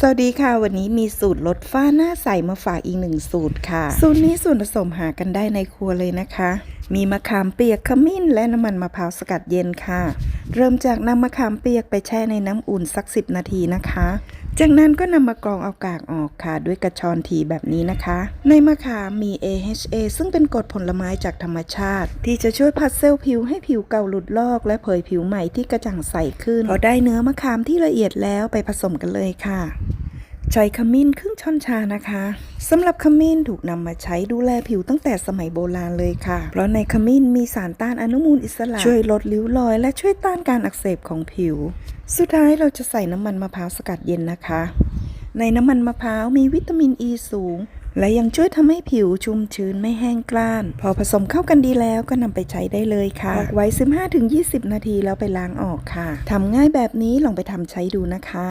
สวัสดีค่ะ วันนี้มีสูตรลดฝ้าหน้าใสมาฝากอีกหนึ่งสูตรค่ะ สูตรนี้ส่วนผสมหากันได้ในครัวเลยนะคะ มีมะขามเปียกขมิ้น และน้ำมันมะพร้าวสกัดเย็นค่ะ เริ่มจากนำมะขามเปียกไปแช่ในน้ำอุ่นสัก 10 นาทีนะคะ จากนั้นก็นำมากรองเอากากออกค่ะ ด้วยกระชอนทีแบบนี้นะคะ ในมะขามมี AHA ซึ่งเป็นกรดผลไม้จากธรรมชาติ ที่จะช่วยพัดเซลล์ผิวให้ผิวเก่าหลุดลอก และเผยผิวใหม่ที่กระจ่างใสขึ้นพอได้เนื้อมะขามที่ละเอียดแล้วไปผสมกันเลยค่ะ ใช้ขมิ้นครึ่งช้อนชานะคะสำหรับขมิ้นถูกนำมาใช้ดูแลผิวตั้งแต่สมัยโบราณเลยค่ะ เพราะในขมิ้นมีสารต้านอนุมูลอิสระ ช่วยลดริ้วรอย และช่วยต้านการอักเสบของผิว สุดท้ายเราจะใส่น้ำมันมะพร้าวสกัดเย็นนะคะ ในน้ำมันมะพร้าวมีวิตามินอ e ีสูง และยังช่วยทำให้ผิวชุ่มชื้นไม่แห้งกร้าน พอผสมเข้ากันดีแล้วก็นำไปใช้ได้เลยค่ะพักไว้ 15-20 นาทีแล้วไปล้างออกค่ะทำง่ายแบบนี้ลองไปทำใช้ดูนะคะ